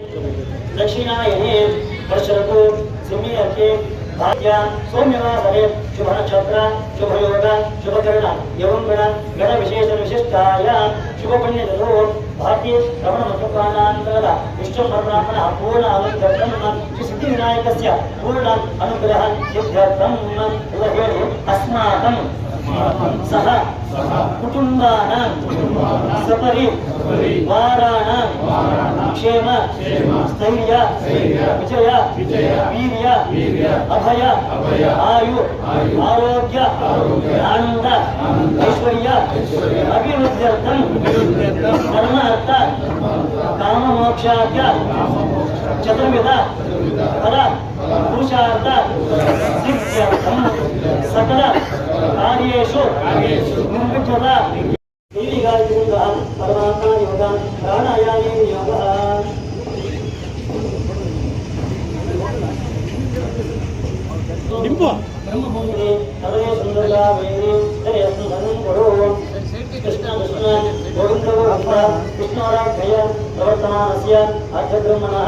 दक्षिणायने वर्षरतु सिंहयके भाग्या सौम्यवासरे शुभनक्षत्र, शुभयोग, शुभकर्ण एवं गण गणविशेषविशिष्टाया शुभपुण्यदतो भारतीय श्रवणमत्त्वानान्तरद विश्वपर्णात्मनः पूर्ण अनुग्रहं श्रीसिद्धिविनायकस्य पूर्ण अनुग्रहसिद्ध्यर्थम् अस्माकं सह कुटुम्बानां सपरि वाराणां क्षेम स्थर्य विजय वीर्य अभय आयु आरोग्य आनंद ऐश्वर्य अभिवृद्ध्यर्थं धर्मार्थ काममोक्षाख्य चतुर्विध पद पुरुषार्थ सकल ಆಯು ಆರೋಗ್ಯ ಆನಂದ ಐಶ್ವರ್ಯ ಅಭಿವೃದ್ಧ್ಯರ್ಥಂ ಧರ್ಮ ಅರ್ಥ ಕಾಮ ಮೋಕ್ಷಾಖ್ಯ ಚತುರ್ವಿಧ ಫಲ ಪುರುಷಾರ್ಥ ಸಿದ್ಧ್ಯರ್ಥಂ ಸಕಲ ಕಾರ್ಯೇಷು ನಿರ್ವಿಘ್ನತ ಹೀಗಾಗಿರುವಂತ ಪರಮಾತ್ಮ ಯೋಗ ಪ್ರಾಣಾಯಾಮೇ ಯೋಗ ಡಿಂಪು ಬ್ರಹ್ಮಭೂಮಿಗೆ ಸರ್ವೇ ಸುಂದರ ವೇದಿ ಹರಿಯಸ್ತು ಧನಂ ಕೊಡು ಕೃಷ್ಣ ಕೃಷ್ಣ ಗೋವಿಂದ ಗೋವಿಂದ ಕೃಷ್ಣವರಾಕ್ಷಯ ಪ್ರವರ್ತಮಾನಸ್ಯ ಅಧ್ಯಬ್ರಹ್ಮಣಃ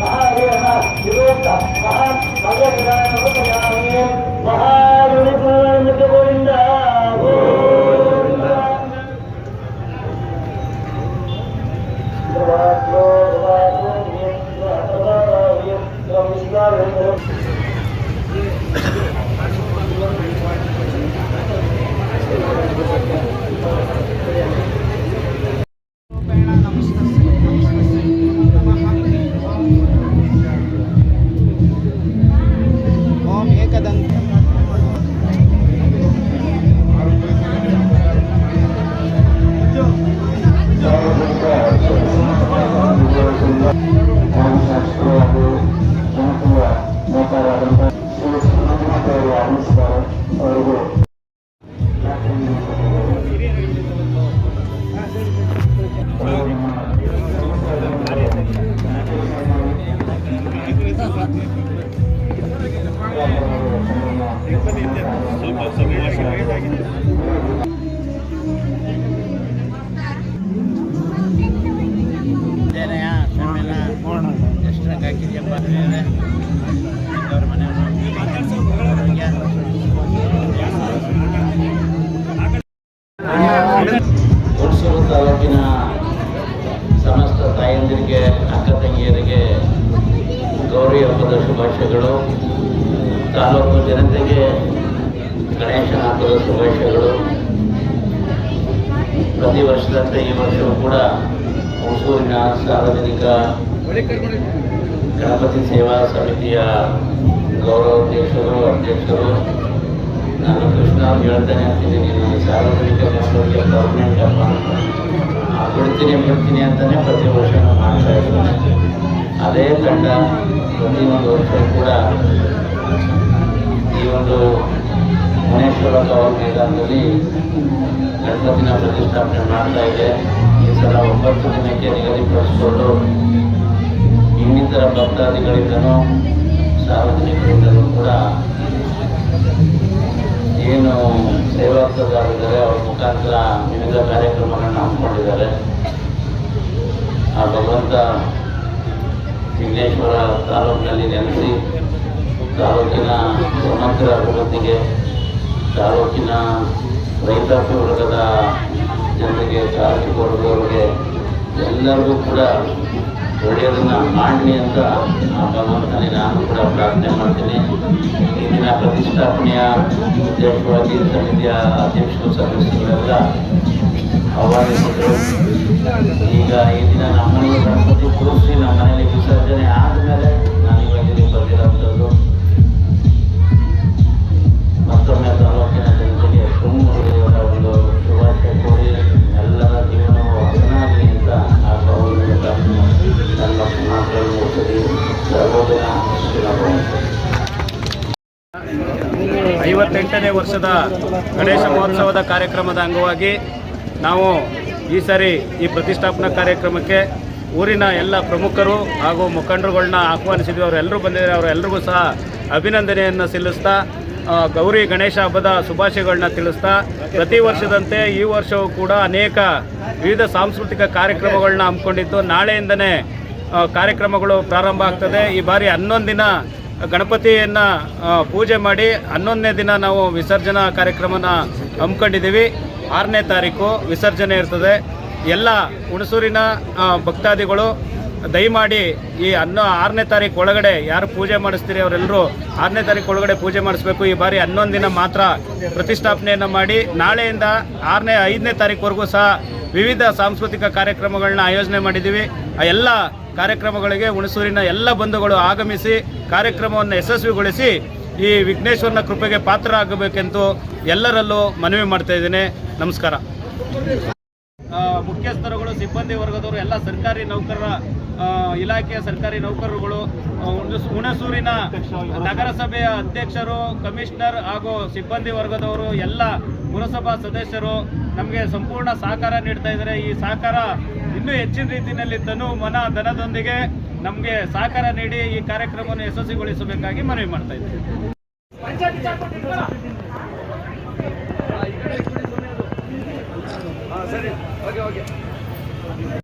మహాదేవ మహా మహాదేవ ಏನಯ್ಯ ಶರ್ಮಿಲ ಎಷ್ಟಕ್ಕೆ ಹಾಕಿದ್ಯಪ್ಪ ಶುಭಾಶಯಗಳು. ತಾಲೂಕು ಜನತೆಗೆ ಗಣೇಶನ ಹಬ್ಬದ ಶುಭಾಶಯಗಳು. ಪ್ರತಿ ವರ್ಷದಂತೆ ಈ ವರ್ಷವೂ ಕೂಡ ಹೊಸೂರಿನ ಸಾರ್ವಜನಿಕ ಗಣಪತಿ ಸೇವಾ ಸಮಿತಿಯ ಗೌರವಾಧ್ಯಕ್ಷರು, ಅಧ್ಯಕ್ಷರು ನಾನು ಕೃಷ್ಣ ಅವ್ರು ಹೇಳ್ತಾನೆ ಅಂತಿದ್ದೀನಿ, ನಾನು ಸಾರ್ವಜನಿಕ ಮಕ್ಕಳಿಗೆ ಗೌರ್ಮೆಂಟ್ ಹಬ್ಬ ಅಂತ ಬಿಡ್ತೀನಿ ಬಿಡ್ತೀನಿ ಅಂತಲೇ ಪ್ರತಿ ವರ್ಷ ಮಾಡ್ತಾ ಇದ್ದೀನಿ ಅದೇ ತಂಡ ಪ್ರತಿಯೊಂದು ವರ್ಷ ಕೂಡ ಈ ಒಂದು ಮುನೇಶ್ವರ ಗೌರ್ ಮೈದಾನದಲ್ಲಿ ಗಣಪತಿನ ಪ್ರತಿಷ್ಠಾಪನೆ ಮಾಡ್ತಾ ಇದೆ. ಈ ಸಲ ಒಂಬತ್ತು ದಿನಕ್ಕೆ ನಿಗದಿಪಡಿಸಿಕೊಂಡು ಇನ್ನಿತರ ಭಕ್ತಾದಿಗಳಿಂದನೂ ಸಾರ್ವಜನಿಕರಿಂದಲೂ ಕೂಡ ಏನು ಸೇವಾರ್ಥಗಾರಿದ್ದಾರೆ ಅವ್ರ ಮುಖಾಂತರ ವಿವಿಧ ಕಾರ್ಯಕ್ರಮಗಳನ್ನು ಹಮ್ಮಿಕೊಂಡಿದ್ದಾರೆ. ಆ ಭಗವಂತ ವಿಘ್ನೇಶ್ವರ ತಾಲೂಕಿನಲ್ಲಿ ನೆಲೆಸಿ, ತಾಲೂಕಿನ ಸಮಗ್ರ ಅಭಿವೃದ್ಧಿಗೆ, ತಾಲೂಕಿನ ರೈತಾಪಿ ವರ್ಗದ ಜನರಿಗೆ ಕಾರ್ಮಿಕ ವರ್ಗದವರಿಗೆ ಎಲ್ಲರಿಗೂ ಕೂಡ ಒಳ್ಳೆಯದನ್ನ ಮಾಡಲಿ ಅಂತ ಭಗವಂತನಿಗೆ ನಾನು ಕೂಡ ಪ್ರಾರ್ಥನೆ ಮಾಡ್ತೀನಿ. ಇಂದಿನ ದಿನ ಪ್ರತಿಷ್ಠಾಪನೆಯ ಉದ್ದೇಶವಾಗಿ ಸಮಿತಿಯ ಅಧ್ಯಕ್ಷರು ಸದಸ್ಯರೆಲ್ಲ ಆಹ್ವಾನಿಸಿದರು. ಈಗ ಈ ದಿನ ನಮ್ಮನೆಗೆ ಗಣಪತಿ ಕೂರಿಸಿ ನಮ್ಮ ಮನೆಯಲ್ಲಿ ವಿಸರ್ಜನೆ ಆದಮೇಲೆ ಐವತ್ತೆಂಟನೇ ವರ್ಷದ ಗಣೇಶ ಮಹೋತ್ಸವದ ಕಾರ್ಯಕ್ರಮದ ಅಂಗವಾಗಿ ನಾವು ಈ ಸಾರಿ ಈ ಪ್ರತಿಷ್ಠಾಪನಾ ಕಾರ್ಯಕ್ರಮಕ್ಕೆ ಊರಿನ ಎಲ್ಲ ಪ್ರಮುಖರು ಹಾಗೂ ಮುಖಂಡರುಗಳನ್ನ ಆಹ್ವಾನಿಸಿದ್ವಿ. ಅವರೆಲ್ಲರೂ ಬಂದಿದ್ದಾರೆ. ಅವರೆಲ್ಲರಿಗೂ ಸಹ ಅಭಿನಂದನೆಯನ್ನು ಸಲ್ಲಿಸ್ತಾ ಗೌರಿ ಗಣೇಶ ಹಬ್ಬದ ಶುಭಾಶಯಗಳನ್ನ ತಿಳಿಸ್ತಾ, ಪ್ರತಿ ವರ್ಷದಂತೆ ಈ ವರ್ಷವೂ ಕೂಡ ಅನೇಕ ವಿವಿಧ ಸಾಂಸ್ಕೃತಿಕ ಕಾರ್ಯಕ್ರಮಗಳನ್ನ ಹಮ್ಮಿಕೊಂಡಿದ್ದು. ನಾಳೆಯಿಂದನೇ ಕಾರ್ಯಕ್ರಮಗಳು ಪ್ರಾರಂಭ ಆಗ್ತದೆ. ಈ ಬಾರಿ ಹನ್ನೊಂದು ದಿನ ಗಣಪತಿಯನ್ನ ಪೂಜೆ ಮಾಡಿ ಹನ್ನೊಂದನೇ ದಿನ ನಾವು ವಿಸರ್ಜನಾ ಕಾರ್ಯಕ್ರಮನ ಹಮ್ಮಿಕೊಂಡಿದ್ದೀವಿ. ಆರನೇ ತಾರೀಕು ವಿಸರ್ಜನೆ ಇರ್ತದೆ. ಎಲ್ಲ ಹುಣಸೂರಿನ ಭಕ್ತಾದಿಗಳು ದಯಮಾಡಿ ಈ ಹನ್ನೊ, ಆರನೇ ತಾರೀಕು ಒಳಗಡೆ ಯಾರು ಪೂಜೆ ಮಾಡಿಸ್ತೀರಿ ಅವರೆಲ್ಲರೂ ಆರನೇ ತಾರೀಕು ಒಳಗಡೆ ಪೂಜೆ ಮಾಡಿಸ್ಬೇಕು. ಈ ಬಾರಿ ಹನ್ನೊಂದು ದಿನ ಮಾತ್ರ ಪ್ರತಿಷ್ಠಾಪನೆಯನ್ನು ಮಾಡಿ ನಾಳೆಯಿಂದ ಆರನೇ, ಐದನೇ ತಾರೀಕುವರೆಗೂ ಸಹ ವಿವಿಧ ಸಾಂಸ್ಕೃತಿಕ ಕಾರ್ಯಕ್ರಮಗಳನ್ನ ಆಯೋಜನೆ ಮಾಡಿದ್ದೀವಿ. ಆ ಎಲ್ಲ ಕಾರ್ಯಕ್ರಮಗಳಿಗೆ ಹುಣಸೂರಿನ ಎಲ್ಲ ಬಂಧುಗಳು ಆಗಮಿಸಿ ಕಾರ್ಯಕ್ರಮವನ್ನು ಯಶಸ್ವಿಗೊಳಿಸಿ ಈ ವಿಘ್ನೇಶ್ವರನ ಕೃಪೆಗೆ ಪಾತ್ರ ಆಗಬೇಕೆಂದು ಎಲ್ಲರಲ್ಲೂ ಮನವಿ ಮಾಡ್ತಾ ಇದ್ದೇನೆ. ನಮಸ್ಕಾರ. ಮುಖ್ಯಸ್ಥರುಗಳು, ಸಿಬ್ಬಂದಿ ವರ್ಗದವರು, ಎಲ್ಲ ಸರ್ಕಾರಿ ನೌಕರರ ಇಲಾಖೆಯ ಸರ್ಕಾರಿ ನೌಕರರುಗಳು ಹುಣಸೂರಿನ ನಗರಸಭೆಯ ಅಧ್ಯಕ್ಷರು, ಕಮಿಷನರ್ ಹಾಗೂ ಸಿಬ್ಬಂದಿ ವರ್ಗದವರು, ಎಲ್ಲ ಪುರಸಭಾ ಸದಸ್ಯರು ನಮಗೆ ಸಂಪೂರ್ಣ ಸಹಕಾರ ನೀಡ್ತಾ ಇದ್ದಾರೆ. ಈ ಸಹಕಾರ ಇನ್ನೂ ಹೆಚ್ಚಿನ ರೀತಿಯಲ್ಲಿ ತನು ಮನ ಧನದೊಂದಿಗೆ ನಮಗೆ ಸಹಕಾರ ನೀಡಿ ಈ ಕಾರ್ಯಕ್ರಮವನ್ನು ಯಶಸ್ವಿಗೊಳಿಸಬೇಕಾಗಿ ಮನವಿ ಮಾಡ್ತಾ ಇದ್ದೇವೆ ಸರಿ. Okay okay.